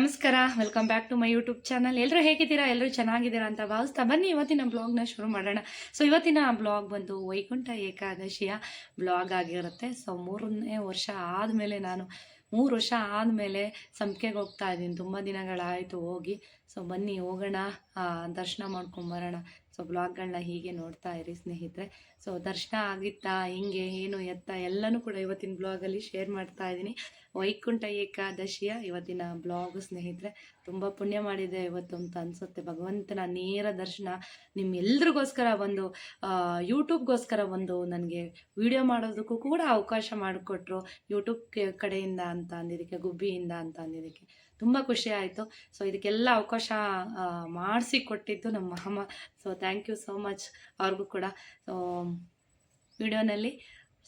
ನಮಸ್ಕಾರ welcome back to my YouTube channel ಎಲ್ಲರೂ ಹೇಗಿದ್ದೀರಾ? ಎಲ್ಲರೂ ಚೆನ್ನಾಗಿದ್ದೀರಾ ಅಂತ ಭಾವಿಸ್ತಾ ಬನ್ನಿ. ಇವತ್ತಿನ ಬ್ಲಾಗ್ನ ಶುರು ಮಾಡೋಣ. ಸೊ ಇವತ್ತಿನ ಬ್ಲಾಗ್ ಬಂದು ವೈಕುಂಠ ಏಕಾದಶಿಯ ಬ್ಲಾಗ್ ಆಗಿರುತ್ತೆ. ಸೊ ಮೂರನೇ ವರ್ಷ ಆದಮೇಲೆ ನಾನು, ಮೂರು ವರ್ಷ ಆದಮೇಲೆ ಸಂಪಿಗೆಗೆ ಹೋಗ್ತಾ ಇದ್ದೀನಿ. ತುಂಬ ದಿನಗಳಾಯಿತು ಹೋಗಿ. ಸೊ ಬನ್ನಿ, ಹೋಗೋಣ. ದರ್ಶನ ಮಾಡ್ಕೊಂಬರೋಣ ಸೊ ಬ್ಲಾಗ್ಗಳನ್ನ ಹೀಗೆ ನೋಡ್ತಾ ಇರಿ ಸ್ನೇಹಿತರೆ. ಸೊ ದರ್ಶನ ಆಗಿತ್ತಾ, ಹಿಂಗೆ, ಏನು, ಎತ್ತ, ಎಲ್ಲನೂ ಕೂಡ ಇವತ್ತಿನ ಬ್ಲಾಗಲ್ಲಿ ಶೇರ್ ಮಾಡ್ತಾ ಇದ್ದೀನಿ ವೈಕುಂಠ ಏಕಾದಶಿಯ ಇವತ್ತಿನ ಬ್ಲಾಗ್ ಸ್ನೇಹಿತರೆ. ತುಂಬ ಪುಣ್ಯ ಮಾಡಿದೆ ಇವತ್ತು ಅಂತ ಅನಿಸುತ್ತೆ. ಭಗವಂತನ ನೇರ ದರ್ಶನ ನಿಮ್ಮೆಲ್ರಿಗೋಸ್ಕರ ಒಂದು ಯೂಟ್ಯೂಬ್ಗೋಸ್ಕರ ಒಂದು ನನಗೆ ವಿಡಿಯೋ ಮಾಡೋದಕ್ಕೂ ಕೂಡ ಅವಕಾಶ ಮಾಡಿಕೊಟ್ರು. ಯೂಟ್ಯೂಬ್ ಕಡೆಯಿಂದ ಅಂತ ಅಂದಿದ್ದಕ್ಕೆ, ಗುಬ್ಬಿಯಿಂದ ಅಂತ ಅಂದಿದ್ದಕ್ಕೆ. ತುಂಬ ಖುಷಿ ಆಯಿತು. ಸೊ ಇದಕ್ಕೆಲ್ಲ ಅವಕಾಶ ಮಾಡಿಸಿ ಕೊಟ್ಟಿದ್ದು ನಮ್ಮ ಮಹಮ್ಮ so thank you so much ಅವ್ರಿಗೂ ಕೂಡ. ಸೊ ವಿಡಿಯೋನಲ್ಲಿ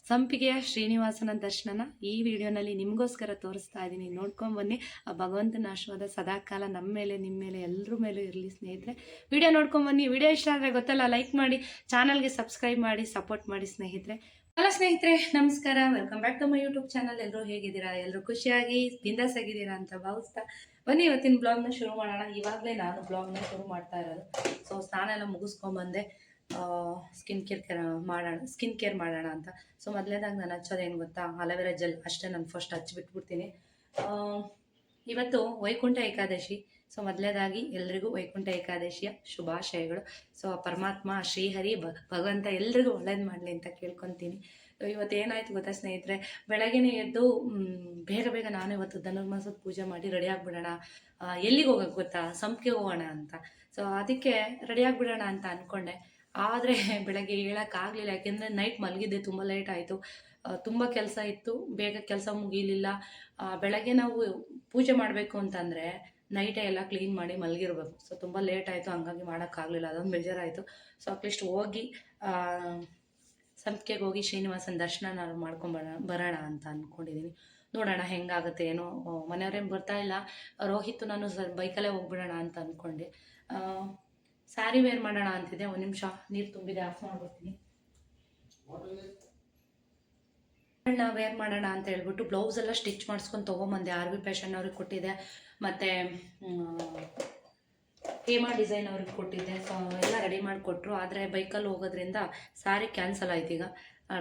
ಸಂಪಿಗೆಯ ಶ್ರೀನಿವಾಸನ ದರ್ಶನನ ಈ ವಿಡಿಯೋನಲ್ಲಿ ನಿಮಗೋಸ್ಕರ ತೋರಿಸ್ತಾ ಇದ್ದೀನಿ. ನೋಡ್ಕೊಂಡು ಬನ್ನಿ. ಆ, ಭಗವಂತನ ಆಶೀರ್ವಾದ ಸದಾಕಾಲ ನಮ್ಮ ಮೇಲೆ, ನಿಮ್ಮ ಮೇಲೆ, ಎಲ್ಲರ ಮೇಲೂ ಇರಲಿ ಸ್ನೇಹಿತರೆ. ವಿಡಿಯೋ ನೋಡ್ಕೊಂಡು ಬನ್ನಿ. ವಿಡಿಯೋ ಇಷ್ಟ ಆದರೆ ಗೊತ್ತಲ್ಲ ಲೈಕ್ ಮಾಡಿ ಚಾನಲ್ಗೆ ಸಬ್ಸ್ಕ್ರೈಬ್ ಮಾಡಿ ಸಪೋರ್ಟ್ ಮಾಡಿ ಸ್ನೇಹಿತರೆ. ಹಲೋ ಸ್ನೇಹಿತರೆ, ನಮಸ್ಕಾರ. Welcome back to my YouTube channel ಎಲ್ಲರೂ ಹೇಗಿದ್ದೀರಾ? ಎಲ್ಲರೂ ಖುಷಿಯಾಗಿ ಬಿಂದಾಸ್ ಆಗಿದ್ದೀರಾ ಅಂತ ಭಾವಿಸ್ತಾ ಬನ್ನಿ. ಇವತ್ತಿನ ಬ್ಲಾಗ್ನ ಶುರು ಮಾಡೋಣ. ಇವಾಗಲೇ ನಾನು ಬ್ಲಾಗ್ನ ಶುರು ಮಾಡ್ತಾ ಇರೋದು. ಸೊ ಸ್ನಾನ ಎಲ್ಲ ಮುಗಿಸ್ಕೊಂಬಂದೆ ಸ್ಕಿನ್ ಕೇರ್ ಕೇರ್ ಮಾಡೋಣ ಸ್ಕಿನ್ ಕೇರ್ ಮಾಡೋಣ ಅಂತ. ಸೊ ಮೊದಲೇದಾಗ ನಾನು ಹಚ್ಚೋದೇನು ಗೊತ್ತಾ? ಅಲೋವೆರಾ ಜೆಲ್ ಅಷ್ಟೇ. ನಾನು ಫಸ್ಟ್ ಹಚ್ಚಿಬಿಟ್ಬಿಡ್ತೀನಿ. ಇವತ್ತು ವೈಕುಂಠ ಏಕಾದಶಿ. ಸೊ ಮೊದಲನೇದಾಗಿ ಎಲ್ರಿಗೂ ವೈಕುಂಠ ಏಕಾದಶಿಯ ಶುಭಾಶಯಗಳು. ಸೊ ಆ ಪರಮಾತ್ಮ ಶ್ರೀಹರಿ ಭಗವಂತ ಎಲ್ರಿಗೂ ಒಳ್ಳೇದು ಮಾಡಲಿ ಅಂತ ಕೇಳ್ಕೊತೀನಿ. ಇವತ್ತು ಏನಾಯ್ತು ಗೊತ್ತಾ ಸ್ನೇಹಿತರೆ? ಬೆಳಗ್ಗೆನೆ ಎದ್ದು ಬೇಗ ಬೇಗ ನಾನು ಇವತ್ತು ಧನುರ್ಮಾಸದ ಪೂಜೆ ಮಾಡಿ ರೆಡಿ ಆಗಿಬಿಡೋಣ. ಎಲ್ಲಿಗೆ ಹೋಗೋಕೆ ಗೊತ್ತಾ? ಸಂಪಿಗೆ ಹೋಗೋಣ ಅಂತ. ಸೊ ಅದಕ್ಕೆ ರೆಡಿ ಆಗಿಬಿಡೋಣ ಅಂತ ಅಂದ್ಕೊಂಡೆ ಆದರೆ ಬೆಳಗ್ಗೆ ಹೇಳೋಕ್ಕಾಗಲಿಲ್ಲ ಯಾಕೆಂದರೆ ನೈಟ್ ಮಲಗಿದ್ದೆ, ತುಂಬ ಲೇಟ್ ಆಯಿತು. ತುಂಬ ಕೆಲಸ ಇತ್ತು, ಬೇಗ ಕೆಲಸ ಮುಗೀಲಿಲ್ಲ. ಬೆಳಗ್ಗೆ ನಾವು ಪೂಜೆ ಮಾಡಬೇಕು ಅಂತಂದರೆ ನೈಟೇ ಎಲ್ಲ ಕ್ಲೀನ್ ಮಾಡಿ ಮಲಗಿರ್ಬೇಕು. ಸೊ ತುಂಬ ಲೇಟ್ ಆಯಿತು, ಹಂಗಾಗಿ ಮಾಡೋಕ್ಕಾಗಲಿಲ್ಲ ಅದೊಂದು ಬೇಜಾರಾಯಿತು. ಸೊ ಅಟ್ಲೀಸ್ಟ್ ಹೋಗಿ ಸಂಪಿಗೆಗೆ ಹೋಗಿ ಶ್ರೀನಿವಾಸನ ದರ್ಶನ ನಾನು ಮಾಡ್ಕೊಂಬರೋಣ ಬರೋಣ ಅಂತ ಅಂದ್ಕೊಂಡಿದ್ದೀನಿ ನೋಡೋಣ ಹೆಂಗಾಗುತ್ತೆ ಏನೋ ಮನೆಯವ್ರೇನು ಬರ್ತಾ ಇಲ್ಲ. ರೋಹಿತ್ ನಾನು ಸ ಬೈಕಲ್ಲೇ ಹೋಗ್ಬಿಡೋಣ ಅಂತ ಅಂದ್ಕೊಂಡೆ ಸ್ಯಾರಿ ವೇರ್ ಮಾಡೋಣ ಅಂತಿದೆ, ಒಂದು ನಿಮಿಷ ನೀರು ತುಂಬಿದೆ, ಆಫ್ ಮಾಡ್ಬಿಡ್ತೀನಿ. ನಾವು ವೇರ್ ಮಾಡೋಣ ಅಂತ ಹೇಳ್ಬಿಟ್ಟು ಬ್ಲೌಸ್ ಎಲ್ಲ ಸ್ಟಿಚ್ ಮಾಡಿಸ್ಕೊಂಡು ತೊಗೊಂಬಂದೆ. ಆರ್ ಬಿ ಫ್ಯಾಷನ್ ಅವ್ರಿಗೆ ಕೊಟ್ಟಿದ್ದೆ ಮತ್ತು, ಹೇಮಾ ಡಿಸೈನ್ ಅವ್ರಿಗೆ ಕೊಟ್ಟಿದ್ದೆ ಸೊ ಎಲ್ಲ ರೆಡಿ ಮಾಡಿಕೊಟ್ರು. ಆದರೆ ಬೈಕಲ್ಲಿ ಹೋಗೋದ್ರಿಂದ ಸಾರಿ ಕ್ಯಾನ್ಸಲ್ ಆಯ್ತು ಈಗ.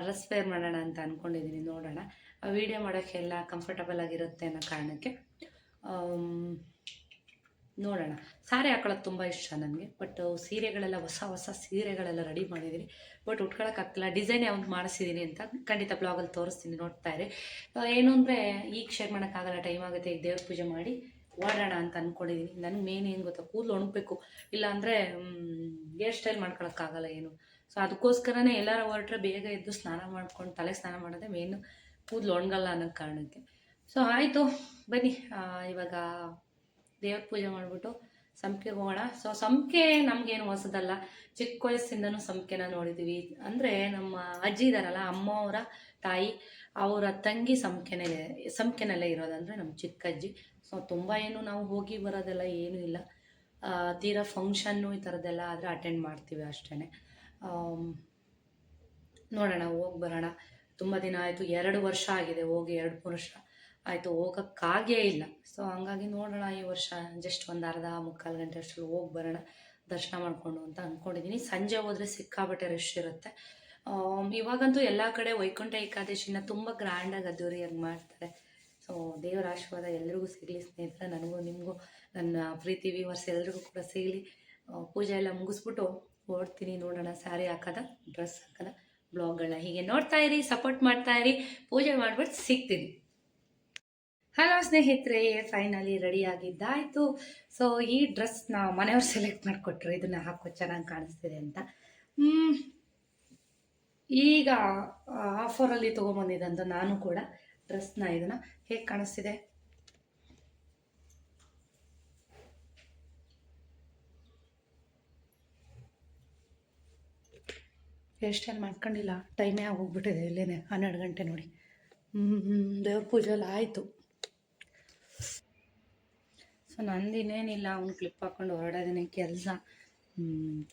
ಡ್ರೆಸ್ ವೇರ್ ಮಾಡೋಣ ಅಂತ ಅಂದ್ಕೊಂಡಿದ್ದೀನಿ ನೋಡೋಣ. ವೀಡಿಯೋ ಮಾಡೋಕ್ಕೆಲ್ಲ ಕಂಫರ್ಟಬಲ್ ಆಗಿರುತ್ತೆ ಅನ್ನೋ ಕಾರಣಕ್ಕೆ ನೋಡೋಣ. ಸಾರಿ ಹಾಕೊಳ್ಳೋದು ತುಂಬ ಇಷ್ಟ ನನಗೆ. ಬಟ್ ಸೀರೆಗಳೆಲ್ಲ, ಹೊಸ ಹೊಸ ಸೀರೆಗಳೆಲ್ಲ ರೆಡಿ ಮಾಡಿದ್ದೀನಿ. ಬಟ್ ಉಟ್ಕೊಳ್ಳೋಕ್ಕಾಗ್ತಿಲ್ಲ ಡಿಸೈನ್ ಯಾವ್ದು ಮಾಡಿಸಿದ್ದೀನಿ ಅಂತ ಖಂಡಿತ ಬ್ಲಾಗಲ್ಲಿ ತೋರಿಸ್ತೀನಿ, ನೋಡ್ತಾ ಇರಿ. ಏನು ಅಂದರೆ ಈಗ ಶೇರ್ ಮಾಡೋಕ್ಕಾಗಲ್ಲ ಟೈಮ್ ಆಗುತ್ತೆ, ಈಗ ದೇವ್ರ ಪೂಜೆ ಮಾಡಿ ಓಡೋಣ ಅಂತ ಅಂದ್ಕೊಂಡಿದ್ದೀನಿ ನನಗೆ ಮೇನ್ ಏನು ಗೊತ್ತಾ, ಕೂದಲು ಒಣಗಬೇಕು. ಇಲ್ಲಾಂದರೆ ಹೇರ್ ಸ್ಟೈಲ್ ಮಾಡ್ಕೊಳಕ್ಕಾಗಲ್ಲ ಏನು. ಸೊ ಅದಕ್ಕೋಸ್ಕರನೇ ಎಲ್ಲರೂ ಹೊರಟ್ರೆ ಬೇಗ ಎದ್ದು ಸ್ನಾನ ಮಾಡ್ಕೊಂಡು ತಲೆ ಸ್ನಾನ ಮಾಡೋದೇ ಮೇನು ಕೂದಲು ಒಣಗಲ್ಲ ಅನ್ನೋ ಕಾರಣಕ್ಕೆ. ಸೊ ಆಯಿತು. ಬನ್ನಿ. ಇವಾಗ ದೇವ್ರ ಪೂಜೆ ಮಾಡಿಬಿಟ್ಟು ಸಂಪಿಗೆ ಹೋಗೋಣ. ಸೊ ಸಂಪಿಗೆ ನಮಗೇನು ಹೊಸದಲ್ಲ. ಚಿಕ್ಕ ವಯಸ್ಸಿಂದನೂ ಸಂಪಿಗೆನ ನೋಡಿದ್ದೀವಿ ಅಂದರೆ ನಮ್ಮ ಅಜ್ಜಿ ಇದಾರಲ್ಲ, ಅಮ್ಮವರ ತಾಯಿ, ಅವರ ತಂಗಿ ಸಂಪಿಗೆನೇ, ಸಂಪಿಗೆನಲ್ಲೇ ಇರೋದಂದರೆ ನಮ್ಮ ಚಿಕ್ಕಜ್ಜಿ ಸೊ ತುಂಬ ಏನು ನಾವು ಹೋಗಿ ಬರೋದೆಲ್ಲ ಏನೂ ಇಲ್ಲ. ತೀರಾ ಫಂಕ್ಷನ್ನು ಈ ಥರದ್ದೆಲ್ಲ ಆದರೆ ಅಟೆಂಡ್ ಮಾಡ್ತೀವಿ ಅಷ್ಟೇ ನೋಡೋಣ, ಹೋಗಿ ಬರೋಣ. ತುಂಬ ದಿನ ಆಯಿತು. ಎರಡು ವರ್ಷ ಆಗಿದೆ ಹೋಗಿ, ಎರಡು ವರ್ಷ. ಆಯಿತು ಹೋಗೋಕ್ಕಾಗೇ ಇಲ್ಲ. ಸೊ ಹಂಗಾಗಿ ನೋಡೋಣ ಈ ವರ್ಷ ಜಸ್ಟ್ ಒಂದು ಅರ್ಧ ಮುಕ್ಕಾಲು ಗಂಟೆ ಅಷ್ಟರಲ್ಲಿ ಹೋಗಿ ಬರೋಣ, ದರ್ಶನ ಮಾಡಿಕೊಂಡು ಅಂತ ಅಂದ್ಕೊಂಡಿದ್ದೀನಿ ಸಂಜೆ ಹೋದರೆ ಸಿಕ್ಕಾಬಟ್ಟೆ ರಶ್ ಇರುತ್ತೆ. ಇವಾಗಂತೂ ಎಲ್ಲ ಕಡೆ ವೈಕುಂಠ ಏಕಾದಶಿನ ತುಂಬ ಗ್ರ್ಯಾಂಡಾಗಿ ಅದ್ದೂರಿಯಾಗಿ ಮಾಡ್ತಾರೆ. ಸೊ ದೇವರ ಆಶೀರ್ವಾದ ಎಲ್ರಿಗೂ ಸಿಗಲಿ ಸ್ನೇಹಿತರೆ, ನನಗೂ ನಿಮಗೂ, ನನ್ನ ಪ್ರೀತಿ ವ್ಯೂವರ್ಸ್ ಎಲ್ರಿಗೂ ಕೂಡ ಸಿಗಲಿ. ಪೂಜೆ ಎಲ್ಲ ಮುಗಿಸ್ಬಿಟ್ಟು ಓಡ್ತೀನಿ ನೋಡೋಣ ಸ್ಯಾರಿ ಹಾಕೋದ ಡ್ರೆಸ್ ಹಾಕೋದ ಬ್ಲಾಗ್ಗಳನ್ನ ಹೀಗೆ ನೋಡ್ತಾ ಇರಿ ಸಪೋರ್ಟ್ ಮಾಡ್ತಾ ಇರಿ. ಪೂಜೆ ಮಾಡ್ಬಿಟ್ಟು ಸಿಗ್ತೀನಿ. ಹಲೋ ಸ್ನೇಹಿತರೆ ಫೈನಲಿ ರೆಡಿ ಆಗಿದ್ದಾಯಿತು. ಸೊ ಈ ಡ್ರೆಸ್ನ ಮನೆಯವ್ರು ಸೆಲೆಕ್ಟ್ ಮಾಡಿಕೊಟ್ರು. ಇದನ್ನ ಹಾಕೋ ಚೆನ್ನಾಗಿ ಕಾಣಿಸ್ತಿದೆ ಅಂತ. ಈಗ ಆಫರಲ್ಲಿ ತೊಗೊಂಬಂದಿದ್ದಂತ ನಾನು ಕೂಡ ಡ್ರೆಸ್ನ ಇದನ್ನ ಹೇಗೆ ಕಾಣಿಸ್ತಿದೆ? ಸ್ಟೈಲ್ ಮಾಡ್ಕೊಂಡಿಲ್ಲ. ಟೈಮೇ ಆಗೋಗ್ಬಿಟ್ಟಿದೆ, ಇಲ್ಲೇನೆ. ಹನ್ನೆರಡು ಗಂಟೆ ನೋಡಿ. ದೇವ್ರ ಪೂಜೆ ಎಲ್ಲ ಆಯಿತು. ಸೊ ಇನ್ನೇನಿಲ್ಲ ಅವ್ನು ಕ್ಲಿಪ್ ಹಾಕ್ಕೊಂಡು ಹೊರಡೋದೇನೆ ಕೆಲಸ.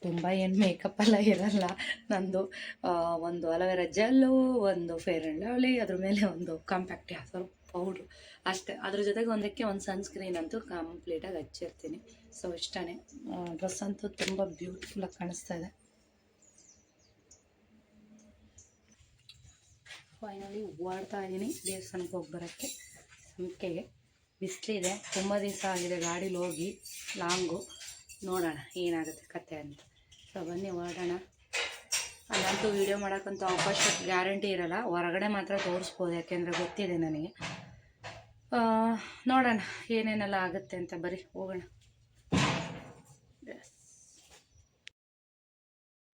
ತುಂಬ ಏನು ಮೇಕಪ್ ಎಲ್ಲ ಇರಲ್ಲ. ನಂದು ಒಂದು ಅಲೋವೆರಾ ಜೆಲ್ಲು ಒಂದು ಫೇರ್ ಆ್ಯಂಡ್ ಲವ್ಲಿ ಅದ್ರ ಮೇಲೆ ಒಂದು ಕಾಂಪ್ಯಾಕ್ಟ್ ಸ್ವಲ್ಪ ಪೌಡ್ರು ಅಷ್ಟೇ. ಅದ್ರ ಜೊತೆಗೆ ಒಂದಕ್ಕೆ ಒಂದು ಸನ್ಸ್ಕ್ರೀನ್ ಅಂತೂ ಕಂಪ್ಲೀಟಾಗಿ ಹಚ್ಚಿರ್ತೀನಿ. ಸೊ ಇಷ್ಟೇ ಡ್ರೆಸ್ ಅಂತೂ ತುಂಬ ಬ್ಯೂಟಿಫುಲ್ಲಾಗಿ ಕಾಣಿಸ್ತಾ ಇದೆ. ಫೈನಲಿ ಓಡ್ತಾ ಇದ್ದೀನಿ ದೇವಸ್ಥಾನಕ್ಕೆ ಹೋಗಿ ಬರೋಕ್ಕೆ. ಸಂಖ್ಯೆಗೆ ಬಿಸಿಲಿದೆ ತುಂಬ ದಿವಸ ಆಗಿದೆ, ಗಾಡೀಲಿ ಹೋಗಿ ಲಾಂಗು ನೋಡೋಣ ಏನಾಗುತ್ತೆ ಕತೆ ಅಂತ. ಸೊ ಬನ್ನಿ ಹೊರಡೋಣ ಅಲ್ಲಂತೂ ವೀಡಿಯೋ ಮಾಡೋಕ್ಕಂತೂ ಅವಕಾಶ ಗ್ಯಾರಂಟಿ ಇರಲ್ಲ. ಹೊರಗಡೆ ಮಾತ್ರ ತೋರಿಸ್ಬೋದು, ಯಾಕೆಂದರೆ ಗೊತ್ತಿದೆ ನನಗೆ. ನೋಡೋಣ ಏನೇನೆಲ್ಲ ಆಗುತ್ತೆ ಅಂತ. ಬರೀ ಹೋಗೋಣ.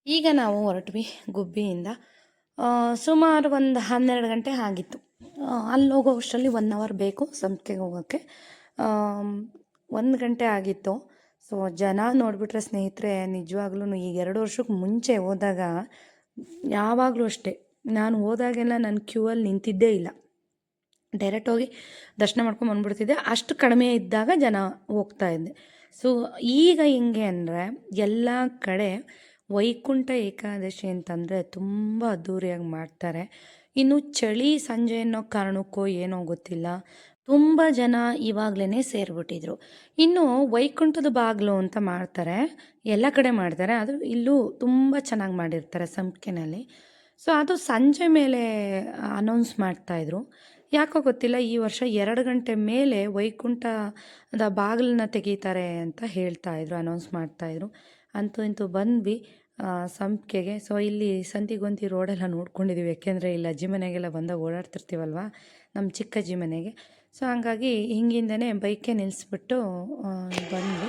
ಈಗ ನಾವು ಹೊರಟ್ವಿ ಗುಬ್ಬಿಯಿಂದ. ಸುಮಾರು ಒಂದು ಹನ್ನೆರಡು ಗಂಟೆ ಆಗಿತ್ತು. ಅಲ್ಲಿ ಹೋಗೋ ಅಷ್ಟರಲ್ಲಿ ಒನ್ ಅವರ್ ಬೇಕು ಸಂಪಿಗೆಗೆ ಹೋಗೋಕ್ಕೆ ಒಂದು ಗಂಟೆ ಆಗಿತ್ತು. ಸೊ ಜನ ನೋಡಿಬಿಟ್ರೆ ಸ್ನೇಹಿತರೆ ನಿಜವಾಗ್ಲೂ ಈಗ ಎರಡು ವರ್ಷಕ್ಕೆ ಮುಂಚೆ ಹೋದಾಗ, ಯಾವಾಗಲೂ ಅಷ್ಟೇ. ನಾನು ಹೋದಾಗೆಲ್ಲ ನಾನು ಕ್ಯೂ ಅಲ್ಲಿ ನಿಂತಿದ್ದೇ ಇಲ್ಲ. ಡೈರೆಕ್ಟ್ ಹೋಗಿ ದರ್ಶನ ಮಾಡ್ಕೊಂಡು ಬಂದ್ಬಿಡ್ತಿದ್ದೆ. ಅಷ್ಟು ಕಡಿಮೆ ಇದ್ದಾಗ ಜನ ಹೋಗ್ತಾ ಇದ್ದೆ. ಸೊ ಈಗ ಹೆಂಗೆ ಅಂದರೆ, ಎಲ್ಲ ಕಡೆ ವೈಕುಂಠ ಏಕಾದಶಿ ಅಂತಂದರೆ ತುಂಬ ಅದ್ಧೂರಿಯಾಗಿ ಮಾಡ್ತಾರೆ. ಇನ್ನು ಚಳಿ ಸಂಜೆ ಅನ್ನೋ ಕಾರಣಕ್ಕೋ ಏನೋ ಗೊತ್ತಿಲ್ಲ. ತುಂಬ ಜನ ಇವಾಗಲೇ ಸೇರಿಬಿಟ್ಟಿದ್ರು. ಇನ್ನು ವೈಕುಂಠದ ಬಾಗಿಲು ಅಂತ ಮಾಡ್ತಾರೆ. ಎಲ್ಲ ಕಡೆ ಮಾಡ್ತಾರೆ. ಅದು ಇಲ್ಲೂ ತುಂಬ ಚೆನ್ನಾಗಿ ಮಾಡಿರ್ತಾರೆ ಸಂಪಿಗೆನಲ್ಲಿ ಸೊ ಅದು ಸಂಜೆ ಮೇಲೆ ಅನೌನ್ಸ್ ಮಾಡ್ತಾಯಿದ್ರು ಯಾಕೋ ಗೊತ್ತಿಲ್ಲ, ಈ ವರ್ಷ ಎರಡು ಗಂಟೆ ಮೇಲೆ ವೈಕುಂಠದ ಬಾಗಿಲನ್ನ ತೆಗೀತಾರೆ ಅಂತ ಹೇಳ್ತಾ ಇದ್ರು ಅನೌನ್ಸ್ ಮಾಡ್ತಾಯಿದ್ರು ಅಂತೂ ಇಂತೂ ಬಂದ್ವಿ. ಸಂಪಿಗೆಗೆ. ಸೊ ಇಲ್ಲಿ ಸಂತಿಗೊಂತಿ ರೋಡೆಲ್ಲ ನೋಡ್ಕೊಂಡಿದ್ದೀವಿ ಯಾಕೆಂದರೆ ಇಲ್ಲಿ ಅಜ್ಜಿ ಮನೆಗೆಲ್ಲ ಬಂದಾಗ ಓಡಾಡ್ತಿರ್ತೀವಲ್ವ? ನಮ್ಮ ಚಿಕ್ಕ ಅಜ್ಜಿ ಮನೆಗೆ. ಸೊ ಹಂಗಾಗಿ ಹಿಂಗಿಂದನೇ ಬೈಕೆ ನಿಲ್ಲಿಸ್ಬಿಟ್ಟು ಬಂದು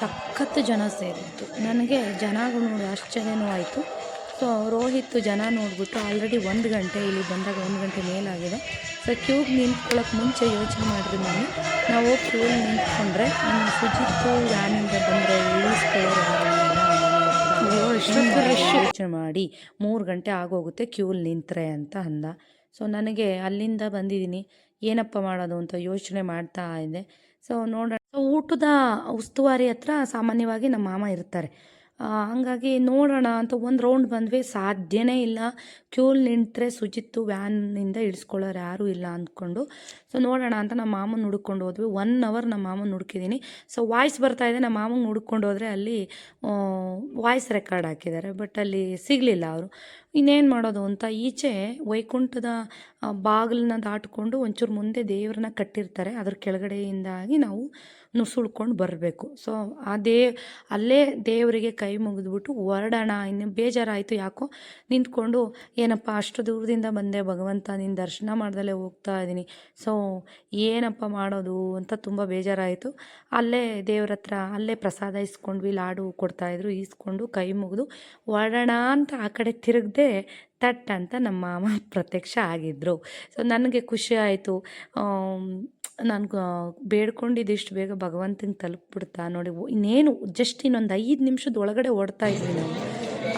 ಸಖತ್ತು ಜನ ಸೇರಿತ್ತು. ನನಗೆ ಜನಗಳು ನೋಡಿ ಆಶ್ಚರ್ಯನೂ ಆಯಿತು. ಸೊ ರೋಹಿತ್ ಜನ ನೋಡಿಬಿಟ್ಟು ಆಲ್ರೆಡಿ ಒಂದು ಗಂಟೆ ಇಲ್ಲಿ ಬಂದಾಗ ಒಂದು ಗಂಟೆ ಮೇಲಾಗಿದೆ. ಸೊ ಕ್ಯೂಬ್ ನಿಂತ್ಕೊಳ್ಳೋಕೆ ಮುಂಚೆ ಯೋಚನೆ ಮಾಡಿರಿ ನಾನು ನಾವು ಕ್ಯೂಲಿ ನಿಂತ್ಕೊಂಡ್ರೆ ಸುಜಿತ್ತು ಯಾನಿಂದ ಬಂದರೆ ಇಳಿಸ್ಕೊಳ್ಳೋರು ಯಾರು ರಶ್ ಯೋಚನೆ ಮಾಡಿ ಮೂರು ಗಂಟೆ ಆಗೋಗುತ್ತೆ ಕ್ಯೂಲ್ ನಿಂತ್ರೆ ಅಂತ ಅಂದ. ಸೊ ನನಗೆ ಅಲ್ಲಿಂದ ಬಂದಿದ್ದೀನಿ. ಏನಪ್ಪ ಮಾಡೋದು ಅಂತ ಯೋಚನೆ ಮಾಡ್ತಾ ಇದ್ದೆ. ಸೊ ನೋಡೋಣ. ಸೊ ಊಟದ ಉಸ್ತುವಾರಿ ಹತ್ರ ಸಾಮಾನ್ಯವಾಗಿ ನಮ್ಮ ಮಾಮ ಇರ್ತಾರೆ. ಹಂಗಾಗಿ ನೋಡೋಣ ಅಂತ ಒಂದು ರೌಂಡ್ ಬಂದ್ವಿ. ಸಾಧ್ಯನೇ ಇಲ್ಲ. ಕ್ಯೂಲ್ ನಿಂತರೆ ಸುಜಿತ್ತು ವ್ಯಾನಿಂದ ಇಳಿಸ್ಕೊಳ್ಳೋರು ಯಾರೂ ಇಲ್ಲ ಅಂದ್ಕೊಂಡು. ಸೊ ನೋಡೋಣ ಅಂತ ನಮ್ಮ ಮಾಮನ ಹುಡ್ಕೊಂಡು ಹೋದ್ವಿ. ಒನ್ ಅವರ್ ನಮ್ಮ ಮಾಮನ ಹುಡುಕಿದ್ದೀನಿ ಸೊ ವಾಯ್ಸ್ ಬರ್ತಾ ಇದೆ. ನಮ್ಮ ಮಾಮನ ಹುಡ್ಕೊಂಡು ಹೋದರೆ ಅಲ್ಲಿ ವಾಯ್ಸ್ ರೆಕಾರ್ಡ್ ಹಾಕಿದ್ದಾರೆ. ಬಟ್ ಅಲ್ಲಿ ಸಿಗಲಿಲ್ಲ ಅವರು. ಇನ್ನೇನು ಮಾಡೋದು ಅಂತ ಈಚೆ ವೈಕುಂಠದ ಬಾಗಿಲನ್ನ ದಾಟ್ಕೊಂಡು ಒಂಚೂರು ಮುಂದೆ ದೇವ್ರನ್ನ ಕಟ್ಟಿರ್ತಾರೆ. ಅದ್ರ ಕೆಳಗಡೆಯಿಂದಾಗಿ ನಾವು ನುಸುಳ್ಕೊಂಡು ಬರಬೇಕು. ಸೊ ಆ ದೇ, ಅಲ್ಲೇ ದೇವರಿಗೆ ಕೈ ಮುಗಿದ್ಬಿಟ್ಟು ಹೊರಡೋಣ, ಇನ್ನು ಬೇಜಾರಾಯಿತು ಯಾಕೋ ನಿಂತ್ಕೊಂಡು, ಏನಪ್ಪ, ಅಷ್ಟು ದೂರದಿಂದ ಬಂದೆ, ಭಗವಂತ ನಿನ್ನ ದರ್ಶನ ಮಾಡ್ದಲೇ ಹೋಗ್ತಾ ಇದ್ದೀನಿ. ಸೊ ಏನಪ್ಪ ಮಾಡೋದು ಅಂತ ತುಂಬ ಬೇಜಾರಾಯಿತು. ಅಲ್ಲೇ ದೇವ್ರ ಹತ್ರ ಅಲ್ಲೇ ಪ್ರಸಾದ ಇಸ್ಕೊಂಡ್ವಿ, ಲಾಡು ಕೊಡ್ತಾಯಿದ್ರು ಈಸ್ಕೊಂಡು ಕೈ ಮುಗಿದು, ಹೊರಡೋಣ ಅಂತ ಆ ಕಡೆ ತಿರುಗದೆ ತಟ್ ಅಂತ ನಮ್ಮ ಮಾಮ ಪ್ರತ್ಯಕ್ಷ ಆಗಿದ್ದರು ಸೊ ನನಗೆ ಖುಷಿ ಆಯಿತು. ನಾನು ಬೇಡ್ಕೊಂಡಿದ್ದಿಷ್ಟು ಬೇಗ ಭಗವಂತನ ತಲುಪಿಬಿಡ್ತಾ ನೋಡಿ. ಇನ್ನೇನು ಜಸ್ಟ್ ಇನ್ನೊಂದು ಐದು ನಿಮಿಷದ ಒಳಗಡೆ ಓಡ್ತಾ ಇದ್ವಿ ನಾವು.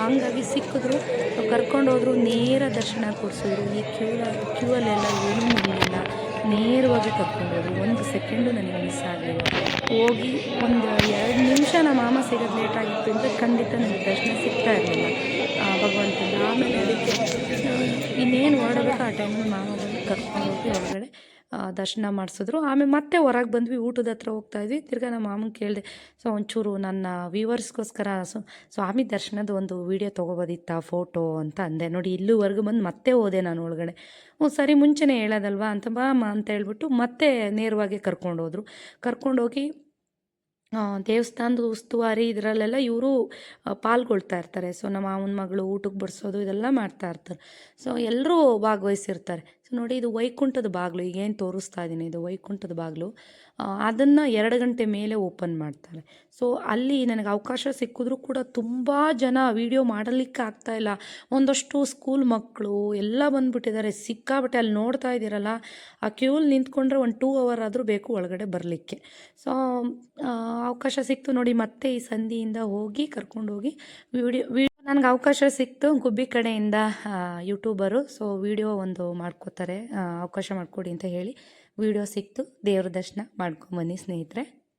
ಹಂಗಾಗಿ ಸಿಕ್ಕಿದ್ರು. ಕರ್ಕೊಂಡೋದ್ರು ನೇರ ದರ್ಶನ ಕೊಡಿಸಿದ್ರು. ಈ ಕ್ಯೂ ಕ್ಯೂ ಅಲ್ಲೆಲ್ಲ ಏನೂ ಇರಲಿಲ್ಲ ನೇರವಾಗಿ ಕರ್ಕೊಂಡೋದ್ರು ಒಂದು ಸೆಕೆಂಡು ನನಗೆ ಮಿಸ್ ಆಗಲಿಲ್ಲ. ಹೋಗಿ ಒಂದು ಎರಡು ನಿಮಿಷ ನಮ್ಮ ಮಾಮ ಸಿಗೋದು ಲೇಟ್ ಆಗಿತ್ತು ಅಂದರೆ ಖಂಡಿತ ನನಗೆ ದರ್ಶನ ಸಿಗ್ತಾ ಇರಲಿಲ್ಲ. ಭಗವಂತನ. ಆಮೇಲೆ ಅದಕ್ಕೆ ಇನ್ನೇನು ಹೊರಡಬೇಕು ಆ ಟೈಮಲ್ಲಿ ಬಂದು ಕರ್ಕೊಂಡು ಹೋಗಿ ಒಳಗಡೆ ದರ್ಶನ ಮಾಡಿಸಿದ್ರು. ಆಮೇಲೆ ಮತ್ತೆ ಹೊರಗೆ ಬಂದ್ವಿ, ಊಟದ ಹತ್ರ ಹೋಗ್ತಾ ಇದ್ವಿ. ತಿರ್ಗಾ ನಮ್ಮ ಮಾಮಂಗೆ ಕೇಳಿದೆ, ಸೊ, ಒಂಚೂರು ನನ್ನ ವ್ಯೂವರ್ಸ್ಗೋಸ್ಕರ ಸ್ವಾಮಿ ದರ್ಶನದ ಒಂದು ವೀಡಿಯೋ ತೊಗೋಬೋದಿತ್ತಾ ಫೋಟೋ ಅಂತ ಅಂದೆ. ನೋಡಿ, ಇಲ್ಲಿವರೆಗೂ ಬಂದು ಮತ್ತೆ ಹೋದೆ ನಾನು ಒಳಗಡೆ. ಹ್ಞೂ, ಸರಿ, ಮುಂಚೆನೇ ಹೇಳೋದಲ್ವಾ? ಅಂತ ಬಾ ಅಮ್ಮ ಅಂತ ಹೇಳ್ಬಿಟ್ಟು ಮತ್ತೆ ನೇರವಾಗಿ ಕರ್ಕೊಂಡೋದ್ರು ಕರ್ಕೊಂಡೋಗಿ ದೇವಸ್ಥಾನದ ಉಸ್ತುವಾರಿ ಇದರಲ್ಲೆಲ್ಲ ಇವರು ಪಾಲ್ಗೊಳ್ತಾ ಇರ್ತಾರೆ. ಸೊ ನಮ್ಮ ಮಾವನ ಮಗಳು ಊಟಕ್ಕೆ ಬಡಿಸೋದು ಇದೆಲ್ಲ ಮಾಡ್ತಾ ಇರ್ತಾರೆ. ಸೊ ಎಲ್ಲರೂ ಭಾಗವಹಿಸಿರ್ತಾರೆ. ನೋಡಿ, ಇದು ವೈಕುಂಠದ ಬಾಗಿಲು. ಈಗೇನು ತೋರಿಸ್ತಾ ಇದ್ದೀನಿ ಇದು ವೈಕುಂಠದ ಬಾಗಿಲು. ಅದನ್ನು ಎರಡು ಗಂಟೆ ಮೇಲೆ ಓಪನ್ ಮಾಡ್ತಾರೆ. ಸೊ ಅಲ್ಲಿ ನನಗೆ ಅವಕಾಶ ಸಿಕ್ಕಿದ್ರೂ ಕೂಡ ತುಂಬ ಜನ ವೀಡಿಯೋ ಮಾಡಲಿಕ್ಕೆ ಆಗ್ತಾ ಇಲ್ಲ. ಒಂದಷ್ಟು ಸ್ಕೂಲ್ ಮಕ್ಕಳು ಎಲ್ಲ ಬಂದ್ಬಿಟ್ಟಿದ್ದಾರೆ. ಸಿಕ್ಕಾಬಿಟ್ಟೆ ಅಲ್ಲಿ ನೋಡ್ತಾ ಇದ್ದೀರಲ್ಲ, ಆ ಕ್ಯೂಲ್ ನಿಂತ್ಕೊಂಡ್ರೆ ಒಂದು ಟೂ ಅವರ್ ಆದರೂ ಬೇಕು ಒಳಗಡೆ ಬರಲಿಕ್ಕೆ. ಸೊ ಅವಕಾಶ ಸಿಕ್ತು ನೋಡಿ, ಮತ್ತೆ ಈ ಸಂಧಿಯಿಂದ ಹೋಗಿ ಕರ್ಕೊಂಡೋಗಿ ವಿಡಿಯೋ ನನಗೆ ಅವಕಾಶ ಸಿಕ್ತು ಗುಬ್ಬಿ ಕಡೆಯಿಂದ ಯೂಟ್ಯೂಬರು. ಸೊ ವಿಡಿಯೋ ಒಂದು ಮಾಡ್ಕೋತಾರೆ. ಅವಕಾಶ ಮಾಡಿಕೊಡಿ ಅಂತ ಹೇಳಿ. ವಿಡಿಯೋ ಸಿಕ್ತು. ದೇವ್ರ ದರ್ಶನ ಮಾಡ್ಕೊಂಬನ್ನಿ ಸ್ನೇಹಿತರೆ.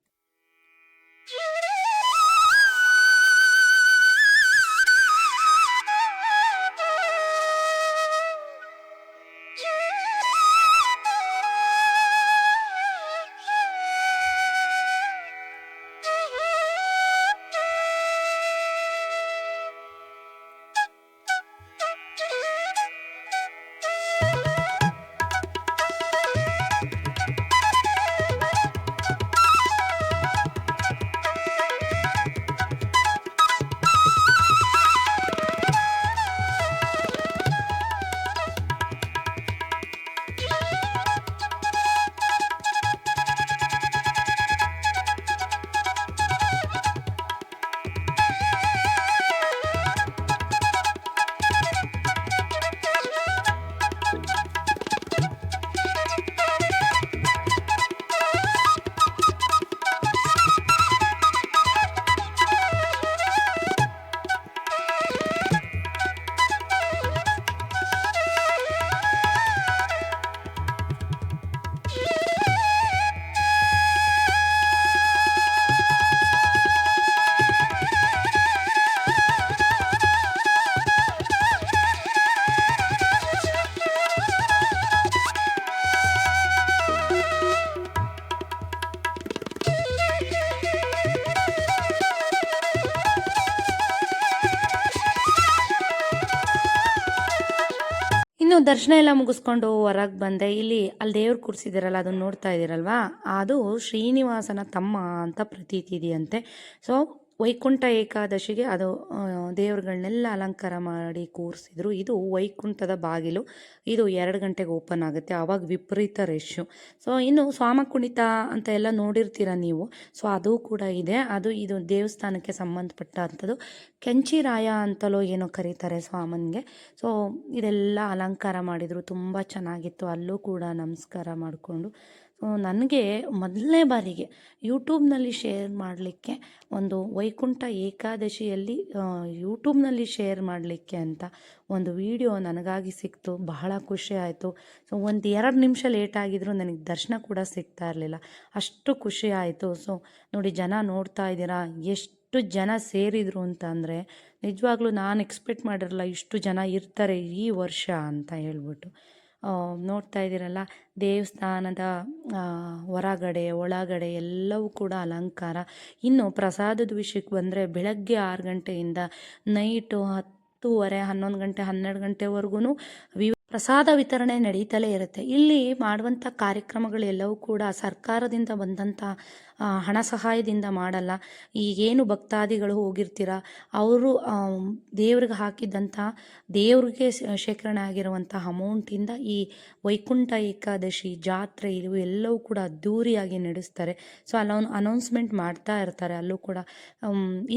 ಇನ್ನು ದರ್ಶನ ಎಲ್ಲ ಮುಗಿಸ್ಕೊಂಡು ಹೊರಗೆ ಬಂದೆ ಇಲ್ಲಿ ಅಲ್ಲಿ ದೇವ್ರು ಕೂರಿಸಿದಿರಲ್ಲ, ಅದನ್ನ ನೋಡ್ತಾ ಇದ್ದೀರಲ್ವಾ ಅದು ಶ್ರೀನಿವಾಸನ ತಮ್ಮ ಅಂತ ಪ್ರತೀತಿ ಇದೆಯಂತೆ. ಸೊ ವೈಕುಂಠ ಏಕಾದಶಿಗೆ ಅದು ದೇವರುಗಳನ್ನೆಲ್ಲ ಅಲಂಕಾರ ಮಾಡಿ ಕೂರಿಸಿದ್ರು. ಇದು ವೈಕುಂಠದ ಬಾಗಿಲು. ಇದು ಎರಡು ಗಂಟೆಗೆ ಓಪನ್ ಆಗುತ್ತೆ, ಆವಾಗ ವಿಪರೀತ ರಶ್ಶು ಸೊ, ಇನ್ನು ಸ್ವಾಮ ಕುಣಿತ ಅಂತ ಎಲ್ಲ ನೋಡಿರ್ತೀರ ನೀವು? ಸೊ, ಅದು ಕೂಡ ಇದೆ. ಅದು, ಇದು ದೇವಸ್ಥಾನಕ್ಕೆ ಸಂಬಂಧಪಟ್ಟಂಥದ್ದು. ಕೆಂಚಿರಾಯ ಅಂತಲೋ ಏನೋ ಕರೀತಾರೆ ಸ್ವಾಮನಿಗೆ. ಸೊ, ಇದೆಲ್ಲ ಅಲಂಕಾರ ಮಾಡಿದರು. ತುಂಬ ಚೆನ್ನಾಗಿತ್ತು. ಅಲ್ಲೂ ಕೂಡ ನಮಸ್ಕಾರ ಮಾಡಿಕೊಂಡು. ನನಗೆ ಮೊದಲನೇ ಬಾರಿಗೆ ಯೂಟ್ಯೂಬ್ನಲ್ಲಿ ಶೇರ್ ಮಾಡಲಿಕ್ಕೆ ಒಂದು ವೈಕುಂಠ ಏಕಾದಶಿಯಲ್ಲಿ ಯೂಟ್ಯೂಬ್ನಲ್ಲಿ ಶೇರ್ ಮಾಡಲಿಕ್ಕೆ ಅಂತ ಒಂದು ವಿಡಿಯೋ ನನಗಾಗಿ ಸಿಕ್ತು. ಬಹಳ ಖುಷಿ ಆಯಿತು. ಸೊ, ಒಂದು ಎರಡು ನಿಮಿಷ ಲೇಟ್ ಆಗಿದ್ರು ನನಗೆ ದರ್ಶನ ಕೂಡ ಸಿಗ್ತಾ ಇರಲಿಲ್ಲ. ಅಷ್ಟು ಖುಷಿ ಆಯಿತು. ಸೊ, ನೋಡಿ, ಜನ ನೋಡ್ತಾ ಇದ್ದೀರಾ? ಎಷ್ಟು ಜನ ಸೇರಿದರು ಅಂತ ಅಂದರೆ, ನಿಜವಾಗ್ಲೂ ನಾನು ಎಕ್ಸ್ಪೆಕ್ಟ್ ಮಾಡಿರಲ್ಲ ಇಷ್ಟು ಜನ ಇರ್ತಾರೆ ಈ ವರ್ಷ ಅಂತ ಹೇಳ್ಬಿಟ್ಟು. ನೋಡ್ತಾ ಇದ್ದೀರಲ್ಲ, ದೇವಸ್ಥಾನದ ಹೊರಗಡೆ, ಒಳಗಡೆ ಎಲ್ಲವೂ ಕೂಡ ಅಲಂಕಾರ. ಇನ್ನು ಪ್ರಸಾದದ ವಿಷಯಕ್ಕೆ ಬಂದರೆ ಬೆಳಗ್ಗೆ ಆರು ಗಂಟೆಯಿಂದ ನೈಟು ಹತ್ತೂವರೆ, ಹನ್ನೊಂದು ಗಂಟೆ, ಹನ್ನೆರಡು ಗಂಟೆವರೆಗೂ ವಿ ಪ್ರಸಾದ ವಿತರಣೆ ನಡೀತಲೇ ಇರುತ್ತೆ. ಇಲ್ಲಿ ಮಾಡುವಂಥ ಕಾರ್ಯಕ್ರಮಗಳೆಲ್ಲವೂ ಕೂಡ ಸರ್ಕಾರದಿಂದ ಬಂದಂಥ ಹಣ ಸಹಾಯದಿಂದ ಮಾಡಲ್ಲ. ಈಗೇನು ಭಕ್ತಾದಿಗಳು ಹೋಗಿರ್ತೀರ, ಅವರು ದೇವ್ರಿಗೆ ಹಾಕಿದ್ದಂಥ, ದೇವ್ರಿಗೆ ಶೇಖರಣೆ ಆಗಿರುವಂಥ ಅಮೌಂಟಿಂದ ಈ ವೈಕುಂಠ ಏಕಾದಶಿ, ಜಾತ್ರೆ ಇವು ಎಲ್ಲವೂ ಕೂಡ ಅದ್ಧೂರಿಯಾಗಿ ನಡೆಸ್ತಾರೆ. ಸೊ ಅಲ್ಲೊಂದು ಅನೌನ್ಸ್ಮೆಂಟ್ ಮಾಡ್ತಾ ಇರ್ತಾರೆ ಅಲ್ಲೂ ಕೂಡ.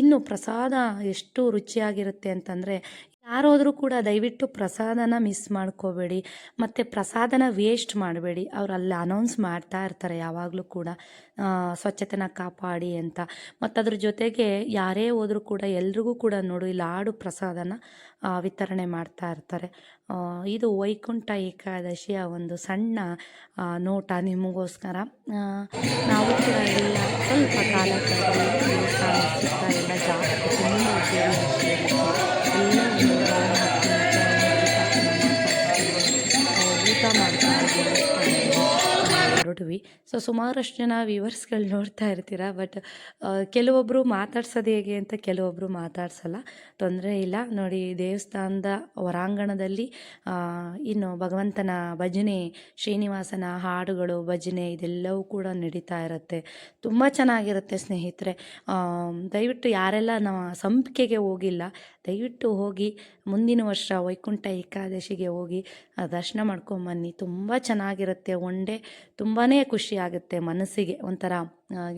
ಇನ್ನು ಪ್ರಸಾದ ಎಷ್ಟು ರುಚಿಯಾಗಿರುತ್ತೆ ಅಂತಂದರೆ ಯಾರಾದರೂ ಕೂಡ ದಯವಿಟ್ಟು ಪ್ರಸಾದನ ಮಿಸ್ ಮಾಡ್ಕೋಬೇಡಿ, ಮತ್ತು ಪ್ರಸಾದನ ವೇಸ್ಟ್ ಮಾಡಬೇಡಿ. ಅವ್ರು ಅಲ್ಲಿ ಅನೌನ್ಸ್ ಮಾಡ್ತಾ ಇರ್ತಾರೆ ಯಾವಾಗಲೂ ಕೂಡ. ಸ್ವಚ್ಛತೆನ ಕಾಪಾಡಿ ಅಂತ. ಮತ್ತು ಅದ್ರ ಜೊತೆಗೆ ಯಾರೇ ಹೋದರೂ ಕೂಡ ಎಲ್ರಿಗೂ ಕೂಡ ನೋಡು ಇಲ್ಲಿ ಆಡು ಪ್ರಸಾದನ ವಿತರಣೆ ಮಾಡ್ತಾ ಇರ್ತಾರೆ. ಇದು ವೈಕುಂಠ ಏಕಾದಶಿಯ ಒಂದು ಸಣ್ಣ ನೋಟ ನಿಮಗೋಸ್ಕರ. ನಾವು ಕೂಡ ಎಲ್ಲ ಸ್ವಲ್ಪ ಕಾಲ ದೇವಸ್ಥಾನ ಎಲ್ಲ ಜಾಸ್ತಿ ಊಟ ಮಾಡ್ಕೊಂಡು ಹೊರಟ್ವಿ ಸೊ ಸುಮಾರಷ್ಟು ಜನ ವ್ಯೂವರ್ಸ್ಗಳು ನೋಡ್ತಾ ಇರ್ತೀರ ಬಟ್ ಕೆಲವೊಬ್ಬರು ಮಾತಾಡ್ಸೋದು ಹೇಗೆ ಅಂತ ಕೆಲವೊಬ್ಬರು ಮಾತಾಡ್ಸಲ್ಲ. ತೊಂದರೆ ಇಲ್ಲ. ನೋಡಿ, ದೇವಸ್ಥಾನದ ಹೊರಾಂಗಣದಲ್ಲಿ ಇನ್ನು ಭಗವಂತನ ಭಜನೆ, ಶ್ರೀನಿವಾಸನ ಹಾಡುಗಳು, ಭಜನೆ ಇದೆಲ್ಲವೂ ಕೂಡ ನಡೀತಾ ಇರುತ್ತೆ. ತುಂಬ ಚೆನ್ನಾಗಿರುತ್ತೆ ಸ್ನೇಹಿತರೆ. ದಯವಿಟ್ಟು ಯಾರೆಲ್ಲ ನಮ್ಮ ಸಂಪಿಗೆಗೆ ಹೋಗಿಲ್ಲ, ದಯವಿಟ್ಟು ಹೋಗಿ ಮುಂದಿನ ವರ್ಷ ವೈಕುಂಠ ಏಕಾದಶಿಗೆ ಹೋಗಿ ದರ್ಶನ ಮಾಡ್ಕೊಂಬನ್ನಿ ತುಂಬ ಚೆನ್ನಾಗಿರುತ್ತೆ. ಒನ್ ಡೇ ತುಂಬಾ ಖುಷಿ ಆಗುತ್ತೆ ಮನಸ್ಸಿಗೆ. ಒಂಥರ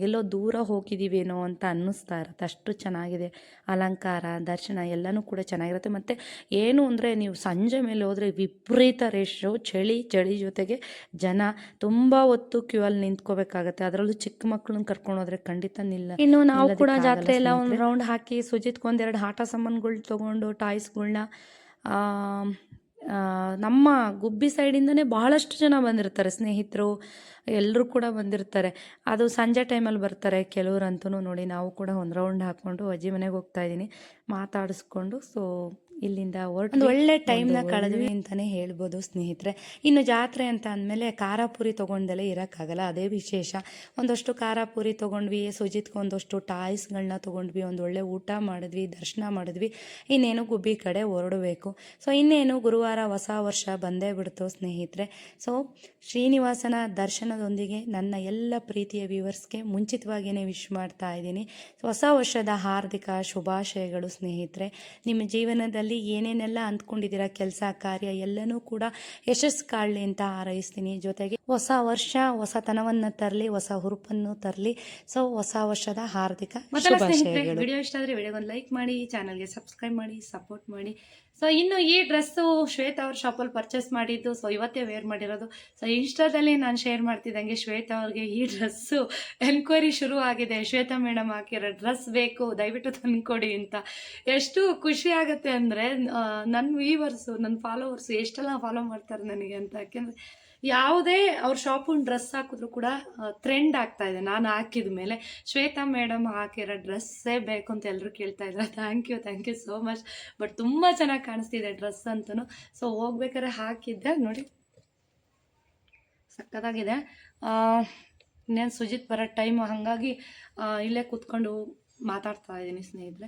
ಎಲ್ಲೋ ದೂರ ಹೋಗಿದ್ದೀವೇನೋ ಅಂತ ಅನ್ನಿಸ್ತಾ ಇರುತ್ತೆ. ಅಷ್ಟು ಚೆನ್ನಾಗಿದೆ. ಅಲಂಕಾರ ದರ್ಶನ ಎಲ್ಲನೂ ಕೂಡ ಚೆನ್ನಾಗಿರುತ್ತೆ. ಮತ್ತು ಏನು ಅಂದರೆ ನೀವು ಸಂಜೆ ಮೇಲೆ ಹೋದರೆ ವಿಪರೀತ ರೇಷು ಚಳಿ ಚಳಿ ಜೊತೆಗೆ ಜನ. ತುಂಬ ಹೊತ್ತು ಕ್ಯೂ ಅಲ್ಲಿ ನಿಂತ್ಕೋಬೇಕಾಗತ್ತೆ. ಅದರಲ್ಲೂ ಚಿಕ್ಕ ಮಕ್ಕಳನ್ನ ಕರ್ಕೊಂಡು ಹೋದ್ರೆ ಖಂಡಿತ ನಿಲ್ಲ ಇನ್ನು ನಾವು ಕೂಡ ಜಾತ್ರೆ ಎಲ್ಲ ಒಂದು ರೌಂಡ್ ಹಾಕಿ ಸುಜಿತ್ಗೆ ಒಂದೆರಡು ಆಟ ಸಾಮಾನುಗಳು ತೊಗೊಂಡು ಟಾಯ್ಸ್ಗಳ್ನ ನಮ್ಮ ಗುಬ್ಬಿ ಸೈಡಿಂದನೇ ಬಹಳಷ್ಟು ಜನ ಬಂದಿರ್ತಾರೆ ಸ್ನೇಹಿತರು ಎಲ್ಲರೂ ಕೂಡ ಬಂದಿರ್ತಾರೆ. ಅದು ಸಂಜೆ ಟೈಮಲ್ಲಿ ಬರ್ತಾರೆ ಕೆಲವ್ರಂತೂ ನೋಡಿ, ನಾವು ಕೂಡ ಒಂದು ರೌಂಡ್ ಹಾಕ್ಕೊಂಡು ಅಜ್ಜಿ ಮನೆಗೆ ಹೋಗ್ತಾ ಇದ್ದೀನಿ, ಮಾತಾಡಿಸ್ಕೊಂಡು. ಸೊ ಇಲ್ಲಿಂದ ಹೊರಟು ಒಂದು ಒಳ್ಳೆ ಟೈಮ್ನ ಕಳೆದ್ವಿ ಅಂತಲೇ ಹೇಳ್ಬೋದು ಸ್ನೇಹಿತರೆ. ಇನ್ನು ಜಾತ್ರೆ ಅಂತ ಅಂದಮೇಲೆ ಖಾರ ಪೂರಿ ತೊಗೊಂಡಲ್ಲೇ ಇರೋಕ್ಕಾಗಲ್ಲ ಅದೇ ವಿಶೇಷ. ಒಂದಷ್ಟು ಖಾರ ಪೂರಿ ತೊಗೊಂಡ್ವಿ ಸುಜಿತ್ಗೆ ಒಂದಷ್ಟು ಟಾಯ್ಸ್ಗಳನ್ನ ತೊಗೊಂಡ್ವಿ ಒಂದು ಒಳ್ಳೆ ಊಟ ಮಾಡಿದ್ವಿ ದರ್ಶನ ಮಾಡಿದ್ವಿ. ಇನ್ನೇನು ಗುಬ್ಬಿ ಕಡೆ ಹೊರಡಬೇಕು. ಸೊ ಇನ್ನೇನು ಗುರುವಾರ ಹೊಸ ವರ್ಷ ಬಂದೇ ಬಿಡ್ತು ಸ್ನೇಹಿತರೆ. ಸೊ ಶ್ರೀನಿವಾಸನ ದರ್ಶನದೊಂದಿಗೆ ನನ್ನ ಎಲ್ಲ ಪ್ರೀತಿಯ ವ್ಯೂವರ್ಸ್ಗೆ ಮುಂಚಿತವಾಗಿಯೇ ವಿಶ್ ಮಾಡ್ತಾ ಇದ್ದೀನಿ. ಹೊಸ ವರ್ಷದ ಹಾರ್ದಿಕ ಶುಭಾಶಯಗಳು ಸ್ನೇಹಿತರೆ. ನಿಮ್ಮ ಜೀವನದಲ್ಲಿ ಜೀವನದಲ್ಲಿ ಏನೇನೆಲ್ಲ ಅಂದ್ಕೊಂಡಿದ್ದೀರಾ? ಕೆಲಸ ಕಾರ್ಯ ಎಲ್ಲನೂ ಕೂಡ ಯಶಸ್ಸು ಕಾಣಲಿ ಅಂತ ಹಾರೈಸ್ತೀನಿ. ಜೊತೆಗೆ ಹೊಸ ವರ್ಷ ಹೊಸತನವನ್ನು ತರಲಿ ಹೊಸ ಹುರುಪನ್ನು ತರಲಿ. ಸೊ ಹೊಸ ವರ್ಷದ ಹಾರ್ದಿಕ ವಿಡಿಯೋ ಇಷ್ಟ ಆದರೆ ವಿಡಿಯೋಗೊಂದು ಲೈಕ್ ಮಾಡಿ ಚಾನಲ್ಗೆ ಸಬ್ಸ್ಕ್ರೈಬ್ ಮಾಡಿ ಸಪೋರ್ಟ್ ಮಾಡಿ. ಸೊ ಇನ್ನು ಈ ಡ್ರೆಸ್ಸು ಶ್ವೇತ ಅವ್ರ ಶಾಪಲ್ಲಿ ಪರ್ಚೇಸ್ ಮಾಡಿದ್ದು ಸೊ ಇವತ್ತೇ ವೇರ್ ಮಾಡಿರೋದು. ಸೊ ಇನ್ಸ್ಟಾದಲ್ಲಿ ನಾನು ಶೇರ್ ಮಾಡ್ತಿದ್ದಂಗೆ ಶ್ವೇತ ಅವ್ರಿಗೆ ಈ ಡ್ರೆಸ್ಸು ಎನ್ಕ್ವೈರಿ ಶುರು ಆಗಿದೆ. ಶ್ವೇತಾ ಮೇಡಮ್ ಹಾಕಿರೋ ಡ್ರೆಸ್ ಬೇಕು, ದಯವಿಟ್ಟು ತಂದುಕೊಡಿ ಅಂತ. ಎಷ್ಟು ಖುಷಿ ಆಗುತ್ತೆ ಅಂದರೆ ನನ್ನ ವೀವರ್ಸು ನನ್ನ ಫಾಲೋವರ್ಸು ಎಷ್ಟೆಲ್ಲ ಫಾಲೋ ಮಾಡ್ತಾರೆ ನನಗೆ ಅಂತ. ಯಾಕೆಂದರೆ ಯಾವುದೇ ಅವ್ರ ಶಾಪಿನ ಡ್ರೆಸ್ ಹಾಕಿದ್ರು ಕೂಡ ಟ್ರೆಂಡ್ ಆಗ್ತಾ ಇದೆ. ನಾನು ಹಾಕಿದ ಮೇಲೆ, ಶ್ವೇತಾ ಮೇಡಮ್ ಹಾಕಿರೋ ಡ್ರೆಸ್ಸೇ ಬೇಕು ಅಂತ ಎಲ್ಲರೂ ಕೇಳ್ತಾ ಇದ್ರು. Thank you thank you so much but ತುಂಬ ಚೆನ್ನಾಗಿ ಕಾಣಿಸ್ತಿದೆ ಡ್ರೆಸ್ ಅಂತೂ ಸೊ ಹೋಗ್ಬೇಕಾದ್ರೆ ಹಾಕಿದ್ದೆ ನೋಡಿ. ಸಕ್ಕತ್ತಾಗಿದೆ ಇನ್ನೇನು ಸುಜಿತ್ ಬರೋ ಟೈಮು ಹಾಗಾಗಿ ಇಲ್ಲೇ ಕೂತ್ಕೊಂಡು ಮಾತಾಡ್ತಾ ಇದ್ದೀನಿ ಸ್ನೇಹಿತರೆ.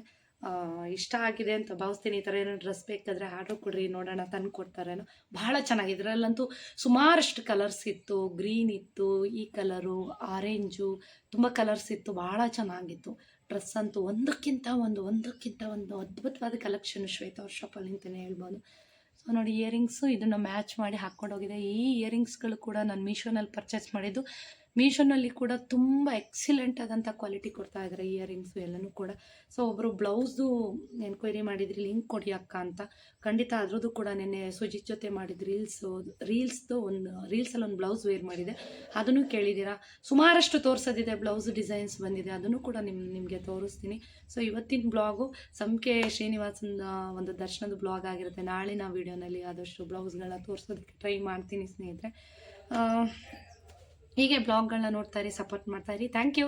ಇಷ್ಟ ಆಗಿದೆ ಅಂತ ಭಾವಿಸ್ತೀನಿ. ಈ ಥರ ಏನೋ ಡ್ರೆಸ್ ಬೇಕಾದರೆ ಆರ್ಡ್ರ್ ಕೊಡ್ರಿ, ನೋಡೋಣ, ತಂದು ಕೊಡ್ತಾರೇನೋ. ಭಾಳ ಚೆನ್ನಾಗಿದೆ. ಇದರಲ್ಲಂತೂ ಸುಮಾರಷ್ಟು ಕಲರ್ಸ್ ಇತ್ತು. ಗ್ರೀನ್ ಇತ್ತು, ಈ ಕಲರು ಆರೆಂಜು ತುಂಬ ಕಲರ್ಸ್ ಇತ್ತು. ಭಾಳ ಚೆನ್ನಾಗಿತ್ತು. ಡ್ರೆಸ್ ಅಂತೂ ಒಂದಕ್ಕಿಂತ ಒಂದು ಒಂದಕ್ಕಿಂತ ಒಂದು ಅದ್ಭುತವಾದ ಕಲೆಕ್ಷನ್ ಶ್ವೇತಾ ಶಾಪಲ್ಲಿ ಅಂತಲೇ ಹೇಳ್ಬೋದು. ಸೊ ನೋಡಿ ಇಯರಿಂಗ್ಸು ಇದನ್ನು ಮ್ಯಾಚ್ ಮಾಡಿ ಹಾಕ್ಕೊಂಡು ಹೋಗಿದೆ ಈ ಇಯರಿಂಗ್ಸ್ಗಳು ಕೂಡ ನಾನು ಮೀಶೋನಲ್ಲಿ ಪರ್ಚೇಸ್ ಮಾಡಿದ್ದು ಮೀಶೋನಲ್ಲಿ ಕೂಡ ತುಂಬ ಎಕ್ಸಿಲೆಂಟ್ ಆದಂಥ ಕ್ವಾಲಿಟಿ ಕೊಡ್ತಾ ಇದ್ದಾರೆ ಇಯರಿಂಗ್ಸು ಎಲ್ಲನೂ ಕೂಡ. ಸೊ ಒಬ್ಬರು ಬ್ಲೌಸು ಎನ್ಕ್ವೈರಿ ಮಾಡಿದ್ರಿ ಲಿಂಕ್ ಕೊಡಿ ಅಕ್ಕ ಅಂತ. ಖಂಡಿತ ಅದ್ರದ್ದು ಕೂಡ ನೆನ್ನೆ ಸುಜಿತ್ ಜೊತೆ ಮಾಡಿದ ರೀಲ್ಸು ರೀಲ್ಸ್ದು ಒಂದು ರೀಲ್ಸಲ್ಲಿ ಒಂದು ಬ್ಲೌಸ್ ವೇರ್ ಮಾಡಿದೆ. ಅದನ್ನು ಕೇಳಿದ್ದೀರಾ? ಸುಮಾರಷ್ಟು ತೋರಿಸೋದಿದೆ ಬ್ಲೌಸ್ ಡಿಸೈನ್ಸ್ ಬಂದಿದೆ, ಅದನ್ನು ಕೂಡ ನಿಮ್ಮ ನಿಮಗೆ ತೋರಿಸ್ತೀನಿ. ಸೊ ಇವತ್ತಿನ ಬ್ಲಾಗು ಸಂಕೆ ಶ್ರೀನಿವಾಸನ ಒಂದು ದರ್ಶನದ ಬ್ಲಾಗ್ ಆಗಿರುತ್ತೆ. ನಾಳಿನ ವೀಡಿಯೋನಲ್ಲಿ ಆದಷ್ಟು ಬ್ಲೌಸ್ಗಳನ್ನ ತೋರಿಸೋದಕ್ಕೆ ಟ್ರೈ ಮಾಡ್ತೀನಿ ಸ್ನೇಹಿತರೆ. ಹೀಗೆ ಬ್ಲಾಗ್ಗಳನ್ನ ನೋಡ್ತಾ ಇರಿ ಸಪೋರ್ಟ್ ಮಾಡ್ತಾ ಇರಿ. Thank you